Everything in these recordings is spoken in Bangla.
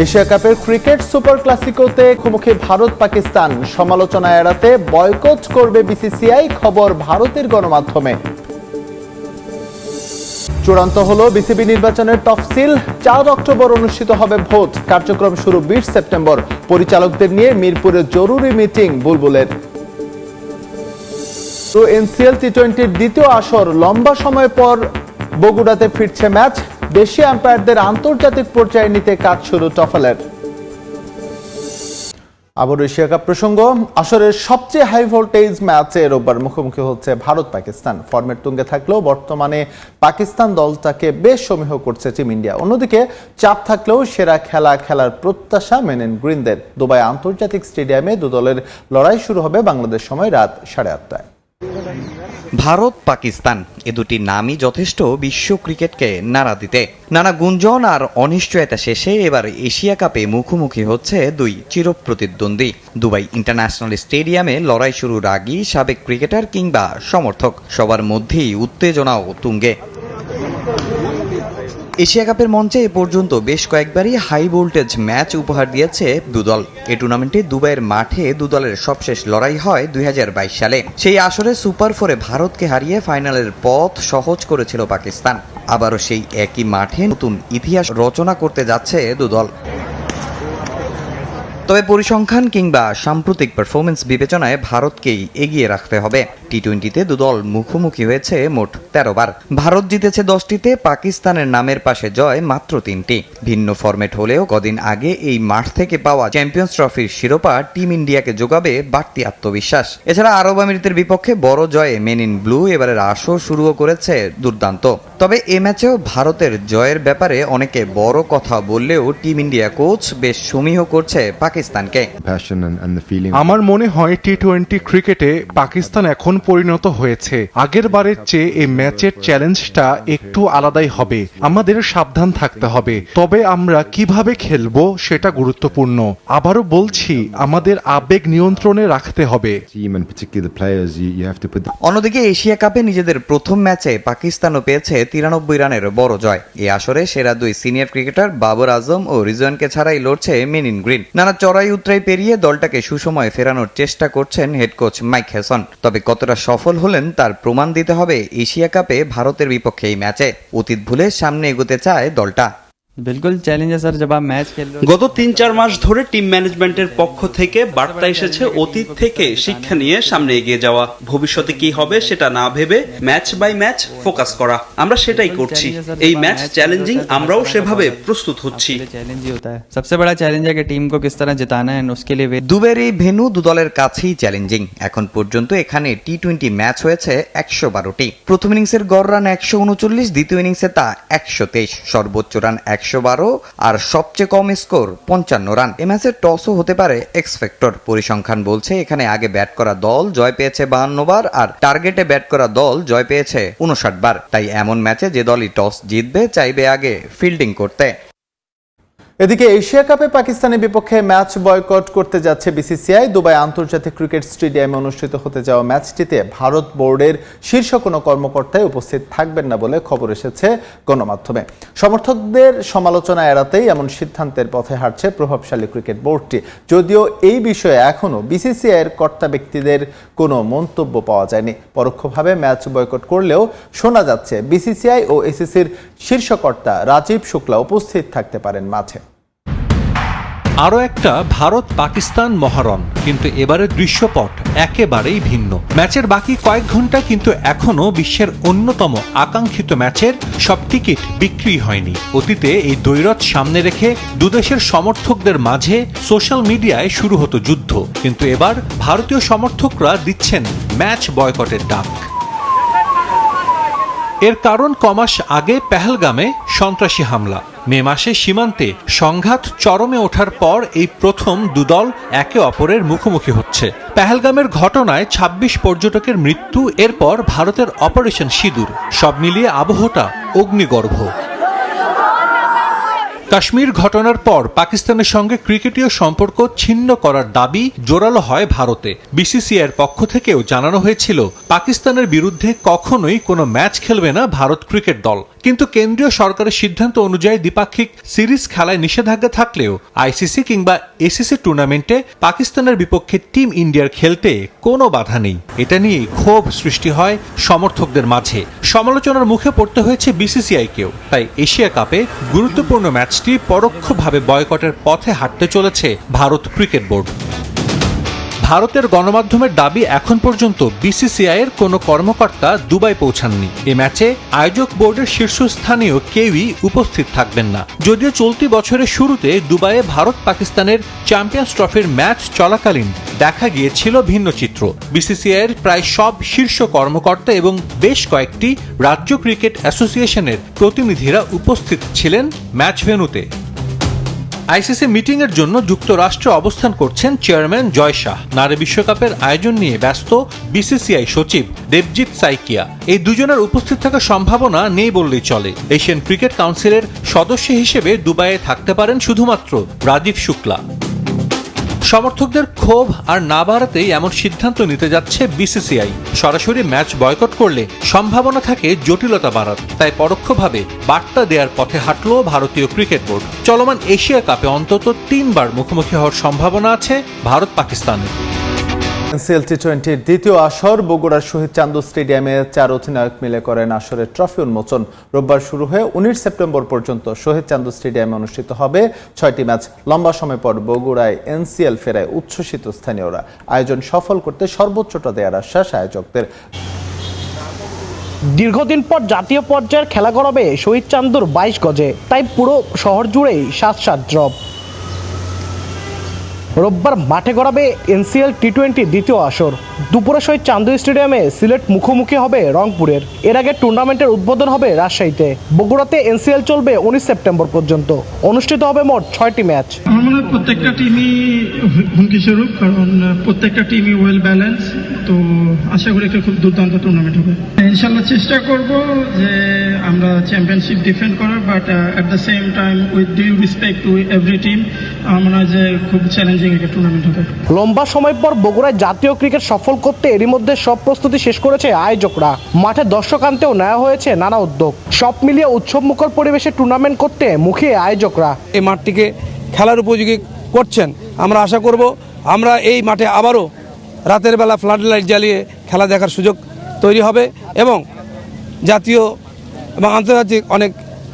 এশিয়া কাপের ক্রিকেট সুপার ক্লাসিকোতে মুখোমুখি ভারত পাকিস্তান সমালোচনা এড়াতে বয়কট করবে বিসিসিআই, খবর ভারতের গণমাধ্যমে। চূড়ান্ত হলো বিসিবি নির্বাচনের তফসিল, চার অক্টোবর অনুষ্ঠিত হবে ভোট। কার্যক্রম শুরু বিশ সেপ্টেম্বর। পরিচালকদের নিয়ে মিরপুরে জরুরি মিটিং বুলবুলের। তো এনসিএল টি টোয়েন্টির দ্বিতীয় আসর লম্বা সময় পর বগুড়াতে ফিরছে ম্যাচ। দেশি আম্পায়ারদের আন্তর্জাতিক পর্যায়ে নিতে কাজ শুরু টফলের। আবার এশিয়া কাপ প্রসঙ্গ। আসরের সবচেয়ে হাই ভোল্টেজ ম্যাচে রোববার মুখোমুখি হচ্ছে ভারত পাকিস্তান। ফর্মের তুঙ্গে থাকলেও বর্তমানে পাকিস্তান দলটাকে বেশ সমীহ করছে টিম ইন্ডিয়া। অন্যদিকে চাপ থাকলেও সেরা খেলা খেলার প্রত্যাশা মেনেন গ্রিনদের। দুবাই আন্তর্জাতিক স্টেডিয়ামে দু দলের লড়াই শুরু হবে বাংলাদেশ সময় রাত সাড়ে আটটায়। ভারত, পাকিস্তান, এ দুটি নামই যথেষ্ট বিশ্ব ক্রিকেটকে নাড়া দিতে। নানা গুঞ্জন আর অনিশ্চয়তা শেষে এবার এশিয়া কাপে মুখোমুখি হচ্ছে দুই চিরপ্রতিদ্বন্দ্বী। দুবাই ইন্টারন্যাশনাল স্টেডিয়ামে লড়াই শুরুর আগেই সাবেক ক্রিকেটার কিংবা সমর্থক, সবার মধ্যেই উত্তেজনাও তুঙ্গে। এশিয়া কাপের মঞ্চে এ পর্যন্ত বেশ কয়েকবারই হাই ভোল্টেজ ম্যাচ উপহার দিয়েছে দুদল। এ টুর্নামেন্টে দুবাইয়ের মাঠে দুদলের সবশেষ লড়াই হয় দুই হাজার বাইশ সালে। সেই আসরে সুপার ফোরে ভারতকে হারিয়ে ফাইনালের পথ সহজ করেছিল পাকিস্তান। আবারও সেই একই মাঠে নতুন ইতিহাস রচনা করতে যাচ্ছে দুদল। তবে পরিসংখ্যান কিংবা সাম্প্রতিক পারফরমেন্স বিবেচনায় ভারতকেই এগিয়ে রাখতে হবে। টি টোয়েন্টিতে দুদল মুখোমুখি হয়েছে মোট তেরো বার ভারত জিতেছে দশটিতে, পাকিস্তানের নামের পাশে জয় মাত্র তিনটি। ভিন্ন ফরম্যাট হলেও কদিন আগে এই মাঠ থেকে পাওয়া চ্যাম্পিয়ন্স ট্রফির শিরোপা টিম ইন্ডিয়াকে যোগাবে বাড়তি আত্মবিশ্বাস। এছাড়া আরব আমিরাতের বিপক্ষে বড় জয়ে মেন ইন ব্লু এবারের আসর শুরুও করেছে দুর্দান্ত। তবে এ ম্যাচেও ভারতের জয়ের ব্যাপারে অনেকে বড় কথা বললেও টিম ইন্ডিয়া কোচ বেশ সমীহ করছে পাকিস্তানকে. আমার মনে হয় টি টোয়েন্টি ক্রিকেটে পাকিস্তান এখন পরিণত হয়েছে। আগের বারের চেয়ে এই ম্যাচের চ্যালেঞ্জটা একটু আলাদাই হবে। আমাদের সাবধান থাকতে হবে। তবে আমরা কীভাবে খেলব সেটা গুরুত্বপূর্ণ। আবারও বলছি আমাদের আবেগ নিয়ন্ত্রণে রাখতে হবে। অন্যদিকে এশিয়া কাপে নিজেদের প্রথম ম্যাচে পাকিস্তানও পেয়েছে তিরানব্বই রানের বড় জয়। এই আসরে সেরা দুই সিনিয়র ক্রিকেটার বাবর আজম ও রিজওয়ানকে ছাড়াই লড়ছে মেন ইন গ্রিন নানা চড়াই উতরাই পেরিয়ে দলটাকে সুসময়ে ফেরানোর চেষ্টা করছেন হেড কোচ মাইক হেসন। তবে কতটা সফল হলেন তার প্রমাণ দিতে হবে এশিয়া কাপে ভারতের বিপক্ষে এই ম্যাচে। অতীত ভুলে সামনে এগোতে চায় দলটা। बिल्कुल चैलेंज है सर जब आप मैच खेल रहे हो গত তিন চার মাস ধরে টিম ম্যানেজমেন্টের পক্ষ থেকে বার্তা এসেছে অতীত থেকে শিক্ষা নিয়ে সামনে এগিয়ে যাওয়া ভবিষ্যতে কি হবে সেটা না ভেবে ম্যাচ বাই ম্যাচ ফোকাস করা আমরা সেটাই করছি এই ম্যাচ চ্যালেঞ্জিং আমরাও সেভাবে প্রস্তুত হচ্ছি चैलेंज ही होता है सबसे बड़ा चैलेंज है कि टीम को किस तरह जिताना है and उसके लिए वे দুবের এই ভেনু দুদলের কাছেই চ্যালেঞ্জিং এখন পর্যন্ত এখানে টি টোয়েন্টি ম্যাচ হয়েছে একশো বারোটি প্রথম ইনিংসের গড় রান একশো উনচল্লিশ দ্বিতীয় ইনিংসে তা একশো তেইশ সর্বোচ্চ রান একশো বারো আর সবচেয়ে কম স্কোর পঞ্চান্ন রান। এ ম্যাচে টসও হতে পারে এক্স ফ্যাক্টর পরিসংখ্যান বলছে, এখানে আগে ব্যাট করা দল জয় পেয়েছে বাহান্ন বার আর টার্গেটে ব্যাট করা দল জয় পেয়েছে উনষাট বার তাই এমন ম্যাচে যে দলই টস জিতবে, চাইবে আগে ফিল্ডিং করতে। এদিকে এশিয়া কাপে পাকিস্তানের বিপক্ষে ম্যাচ বয়কট করতে যাচ্ছে বিসিসিআই। দুবাই আন্তর্জাতিক ক্রিকেট স্টেডিয়ামে অনুষ্ঠিত হতে যাওয়া ম্যাচটিতে ভারত বোর্ডের শীর্ষ কোনো কর্মকর্তাই উপস্থিত থাকবেন না বলে খবর এসেছে গণমাধ্যমে। সমর্থকদের সমালোচনা এড়াতেই এমন সিদ্ধান্তের পথে হাঁটছে প্রভাবশালী ক্রিকেট বোর্ডটি। যদিও এই বিষয়ে এখনও বিসিসিআই এর কর্তা ব্যক্তিদের কোনো মন্তব্য পাওয়া যায়নি। পরোক্ষভাবে ম্যাচ বয়কট করলেও শোনা যাচ্ছে বিসিসিআই ও এসিসির শীর্ষকর্তা রাজীব শুক্লা উপস্থিত থাকতে পারেন মাঠে। আরও একটা ভারত পাকিস্তান মহারণ, কিন্তু এবারের দৃশ্যপট একেবারেই ভিন্ন। ম্যাচের বাকি কয়েক ঘণ্টা কিন্তু এখনও বিশ্বের অন্যতম আকাঙ্ক্ষিত ম্যাচের সব টিকিট বিক্রি হয়নি। অতীতে এই দৈরত সামনে রেখে দুদেশের সমর্থকদের মাঝে সোশ্যাল মিডিয়ায় শুরু হতো যুদ্ধ, কিন্তু এবার ভারতীয় সমর্থকরা দিচ্ছেন ম্যাচ বয়কটের ডাক। এর কারণ কমাস আগে পেহেলগামে সন্ত্রাসী হামলা। মে মাসে সীমান্তে সংঘাত চরমে ওঠার পর এই প্রথম দুদল একে অপরের মুখোমুখি হচ্ছে। পেহেলগামের ঘটনায় ২৬ পর্যটকের মৃত্যু, এরপর ভারতের অপারেশন সিঁদুর। সব মিলিয়ে আবহটা অগ্নিগর্ভ। কাশ্মীর ঘটনার পর পাকিস্তানের সঙ্গে ক্রিকেটীয় সম্পর্ক ছিন্ন করার দাবি জোরালো হয় ভারতে। বিসিসিআইয়ের পক্ষ থেকেও জানানো হয়েছিল, পাকিস্তানের বিরুদ্ধে কখনোই কোনো ম্যাচ খেলবে না ভারত ক্রিকেট দল। কিন্তু কেন্দ্রীয় সরকারের সিদ্ধান্ত অনুযায়ী দ্বিপাক্ষিক সিরিজ খেলায় নিষেধাজ্ঞা থাকলেও আইসিসি কিংবা এসিসি টুর্নামেন্টে পাকিস্তানের বিপক্ষে টিম ইন্ডিয়ার খেলতে কোনো বাধা নেই। এটা নিয়ে ক্ষোভ সৃষ্টি হয় সমর্থকদের মাঝে। সমালোচনার মুখে পড়তে হয়েছে বিসিসিআইকেও। তাই এশিয়া কাপে গুরুত্বপূর্ণ ম্যাচটি পরোক্ষভাবে বয়কটের পথে হাঁটতে চলেছে ভারত ক্রিকেট বোর্ড। ভারতের গণমাধ্যমের দাবি এখন পর্যন্ত বিসিসিআই এর কোনো কর্মকর্তা দুবাই পৌঁছাননি। এ ম্যাচে আয়োজক বোর্ডের শীর্ষস্থানীয় কেউই উপস্থিত থাকবেন না। যদিও চলতি বছরের শুরুতে দুবাইয়ে ভারত পাকিস্তানের চ্যাম্পিয়ন্স ট্রফির ম্যাচ চলাকালীন দেখা গিয়েছিল ভিন্ন চিত্র। বিসিসিআই এর প্রায় সব শীর্ষ কর্মকর্তা এবং বেশ কয়েকটি রাজ্য ক্রিকেট অ্যাসোসিয়েশনের প্রতিনিধিরা উপস্থিত ছিলেন ম্যাচ ভেন্যুতে আইসিসি মিটিং এর জন্য যুক্তরাষ্ট্রে অবস্থান করছেন চেয়ারম্যান জয় শাহ। নারী বিশ্বকাপের আয়োজন নিয়ে ব্যস্ত বিসিসিআই সচিব দেবজিৎ সাইকিয়া। এই দুজনের উপস্থিত থাকার সম্ভাবনা নেই বললেই চলে। এশিয়ান ক্রিকেট কাউন্সিলের সদস্য হিসেবে দুবাইয়ে থাকতে পারেন শুধুমাত্র রাজীব শুক্লা। সমর্থকদের ক্ষোভ আর না বাড়াতেই এমন সিদ্ধান্ত নিতে যাচ্ছে বিসিসিআই। সরাসরি ম্যাচ বয়কট করলে সম্ভাবনা থাকে জটিলতা বাড়ার। তাই পরোক্ষভাবে বার্তা দেওয়ার পথে হাঁটল ভারতীয় ক্রিকেট বোর্ড। চলমান এশিয়া কাপে অন্তত তিনবার মুখোমুখি হওয়ার সম্ভাবনা আছে ভারত পাকিস্তানের এনসিএল টি টোয়েন্টির দ্বিতীয় আসর বগুড়ার শহীদ চান্দু স্টেডিয়ামে চার অধিনায়ক মিলে করেন আসরের ট্রফি উন্মোচন। রোববার শুরু হয়ে উনিশ সেপ্টেম্বর পর্যন্ত শহীদ চান্দু স্টেডিয়ামে অনুষ্ঠিত হবে ছয়টি ম্যাচ। লম্বা সময় পর বগুড়ায় এনসিএল ফেরায় উচ্ছ্বসিত স্থানীয়রা। আয়োজন সফল করতে সর্বোচ্চটা দেওয়ার আশ্বাস আয়োজকদের। দীর্ঘদিন পর জাতীয় পর্যায়ের খেলা করাবে শহীদ চান্দুর বাইশ গজে, তাই পুরো শহর জুড়েই সাত সাত ড্রপ রোববার মাঠে গড়াবে এনসিএল টি টোয়েন্টি দ্বিতীয় আসর। দুপুরে শহীদ চান্দু স্টেডিয়ামে সিলেট মুখোমুখি হবে রংপুরের। এর আগে টুর্নামেন্টের উদ্বোধন হবে রাজশাহীতে। বগুড়াতে এনসিএল চলবে উনিশ সেপ্টেম্বর পর্যন্ত। অনুষ্ঠিত হবে মোট ছয়টি ম্যাচ। আমার মনে হয় প্রত্যেকটা টিমই হুমকি স্বরূপ, কারণ প্রত্যেকটা টিমই ওয়েল ব্যালেন্স তো আশা করি একটা খুব দুর্দান্ত টুর্নামেন্ট হবে। ইনশাল্লাহ চেষ্টা করব যে আমরা চ্যাম্পিয়নশিপ ডিফেন্ড করার but at the same time with due respect to every team আমার হয় যে খুব চ্যালেঞ্জিং একটা টুর্নামেন্ট হবে লম্বা সময় পর বগুড়ায় জাতীয় ক্রিকেট সফল করতে এরই মধ্যে সব প্রস্তুতি শেষ করেছে আয়োজকরা। মাঠে দর্শক আনতেও নেওয়া হয়েছে নানা উদ্যোগ। সব মিলিয়ে উৎসব মুখর পরিবেশে টুর্নামেন্ট করতে মুখিয়ে আয়োজকরা। এই মাঠটিকে খেলার উপযোগী করছেন। আমরা আশা করব আমরা এই মাঠে আবারও রাতের বেলা ফ্লাড লাইট জ্বালিয়ে খেলা দেখার সুযোগ তৈরি হবে এবং জাতীয় এবং আন্তর্জাতিক অনেক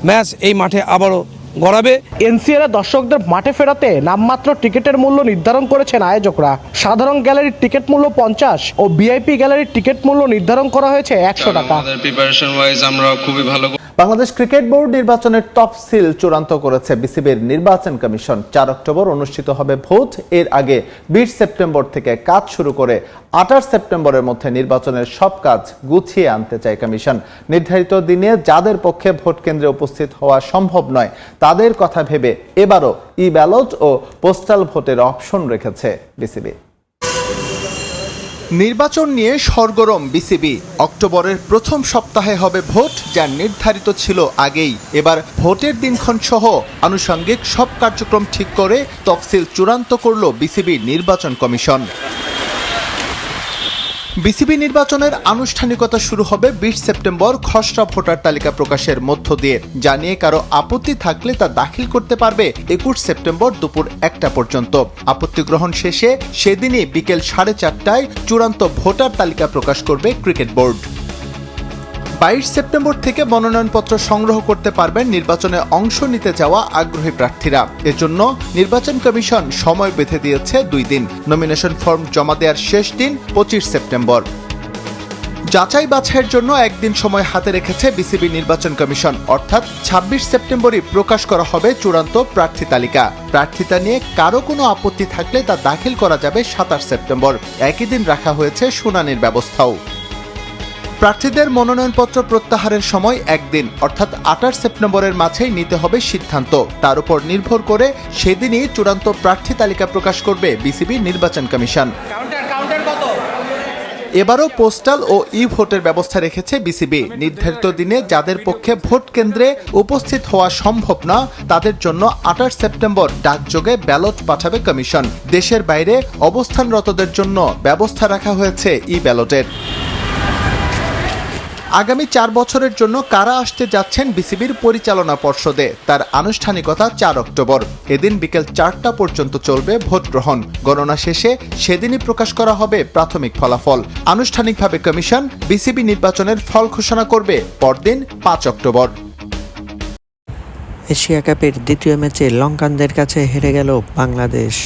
ম্যাচ এই মাঠে আবারও গড়াবে। এনসিএল দর্শকদের মাঠে ফেরাতে নামমাত্র টিকিটের মূল্য নির্ধারণ করেছেন আয়োজকরা। সাধারণ গ্যালারির টিকিট মূল্য পঞ্চাশ ও ভিআইপি গ্যালারির টিকিট মূল্য নির্ধারণ করা হয়েছে একশো টাকা। প্রিপারেশন ওয়াইজ আমরা খুবই ভালো বাংলাদেশ ক্রিকেট বোর্ড নির্বাচনের টপ সিল চূড়ান্ত করেছে বিসিবির নির্বাচন কমিশন। চার অক্টোবর অনুষ্ঠিত হবে ভোট। এর আগে বিশ সেপ্টেম্বর থেকে কাজ শুরু করে আঠাশ সেপ্টেম্বরের মধ্যে নির্বাচনের সব কাজ গুছিয়ে আনতে চায় কমিশন। নির্ধারিত দিনে যাদের পক্ষে ভোট কেন্দ্রে উপস্থিত হওয়া সম্ভব নয়, তাদের কথা ভেবে এবারও ই ব্যালট ও পোস্টাল ভোটের অপশন রেখেছে বিসিবি। নির্বাচন নিয়ে সরগরম বিসিবি অক্টোবরের প্রথম সপ্তাহে হবে ভোট যা নির্ধারিত ছিল আগেই। এবার ভোটের দিনক্ষণ সহ আনুষঙ্গিক সব কার্যক্রম ঠিক করে তফসিল চূড়ান্ত করল বিসিবি নির্বাচন কমিশন। বিসিবি নির্বাচনের আনুষ্ঠানিকতা শুরু হবে বিশ সেপ্টেম্বর, খসড়া ভোটার তালিকা প্রকাশের মধ্য দিয়ে। জানিয়ে কারও আপত্তি থাকলে তা দাখিল করতে পারবে একুশ সেপ্টেম্বর দুপুর একটা পর্যন্ত। আপত্তি গ্রহণ শেষে সেদিনই বিকেল সাড়ে চারটায় চূড়ান্ত ভোটার তালিকা প্রকাশ করবে ক্রিকেট বোর্ড। বাইশ সেপ্টেম্বর থেকে মনোনয়নপত্র সংগ্রহ করতে পারবেন নির্বাচনে অংশ নিতে যাওয়া আগ্রহী প্রার্থীরা। এজন্য নির্বাচন কমিশন সময় বেঁধে দিয়েছে দুই দিন। নমিনেশন ফর্ম জমা দেওয়ার শেষ দিন, পঁচিশ সেপ্টেম্বর। যাচাই বাছাইয়ের জন্য একদিন সময় হাতে রেখেছে বিসিবি নির্বাচন কমিশন। অর্থাৎ ছাব্বিশ সেপ্টেম্বরই প্রকাশ করা হবে চূড়ান্ত প্রার্থী তালিকা। প্রার্থিতা নিয়ে কারও কোনো আপত্তি থাকলে তা দাখিল করা যাবে সাতাশ সেপ্টেম্বর। একই দিন রাখা হয়েছে শুনানির ব্যবস্থাও। প্রার্থীদের মনোনয়নপত্র প্রত্যাহারের সময় একদিন অর্থাৎ আঠাশ সেপ্টেম্বরের মাঝেই নিতে হবে সিদ্ধান্ত। তার উপর নির্ভর করে সেদিনই চূড়ান্ত প্রার্থী তালিকা প্রকাশ করবে বিসিবি নির্বাচন কমিশন। এবারও পোস্টাল ও ই ভোটের ব্যবস্থা রেখেছে বিসিবি। নির্ধারিত দিনে যাদের পক্ষে ভোট কেন্দ্রে উপস্থিত হওয়া সম্ভব না তাদের জন্য আঠাশ সেপ্টেম্বর ডাকযোগে ব্যালট পাঠাবে কমিশন। দেশের বাইরে অবস্থানরতদের জন্য ব্যবস্থা রাখা হয়েছে ই ব্যালটের আগামী চার বছরের জন্য কারা আসতে যাচ্ছেন বিসিবির পরিচালনা পর্ষদে? তার আনুষ্ঠানিকতা চার অক্টোবর। এদিন বিকেল চারটা পর্যন্ত চলবে ভোট গ্রহণ। গণনা শেষে সেদিনই প্রকাশ করা হবে প্রাথমিক ফলাফল। আনুষ্ঠানিকভাবে কমিশন বিসিবি নির্বাচনের ফল ঘোষণা করবে পরদিন পাঁচ অক্টোবর। এশিয়া কাপের দ্বিতীয় ম্যাচে লঙ্কানদের কাছে হেরে গেল বাংলাদেশ।